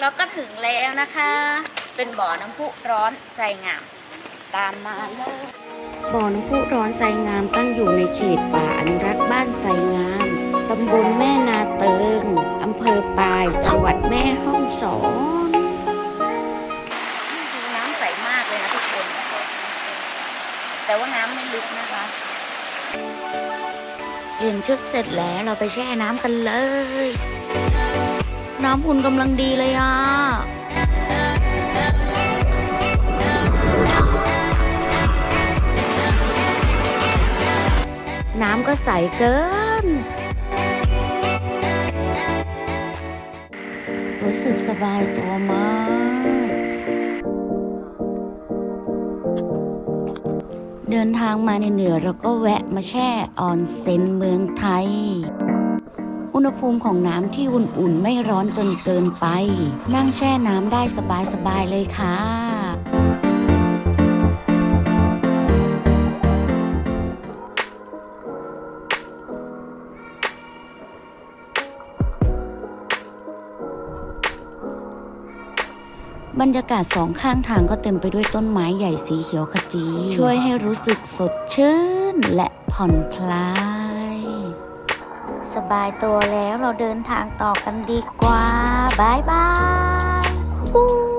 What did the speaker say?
แล้วก็ถึงแล้วนะคะ เป็นบ่อน้ำพุร้อนไซงาม ตามมาเลยบ่อน้ำพุร้อนไซงามตั้งอยู่ในเขตป่าอนุรักษ์บ้านไซงาม ตำบลแม่นาเติงอำเภอปายจังหวัดแม่ฮ่องสอนดูน้ำใสมากเลยนะทุกคน แต่ว่าน้ำไม่ลึกนะคะเปลี่ยนชุดเสร็จแล้วเราไปแช่น้ำกันเลย น้ำอุ่นกำลังดีเลยอะน้ำก็ใสเกิน รู้สึกสบายตัวมาก เดินทางมาในเหนือเราก็แวะมาแช่ออนเซ็นเมืองไทย อุณหภูมิของน้ำที่อุ่นๆ ไม่ร้อนจนเกินไป นั่งแช่น้ำได้สบายๆ เลยค่ะบรรยากาศสองข้างทางก็เต็มไปด้วยต้นไม้ใหญ่สีเขียวขจี ช่วยให้รู้สึกสดชื่นและผ่อนคลาย สบายตัวแล้วเราเดินทางต่อกันดีกว่าบายบาย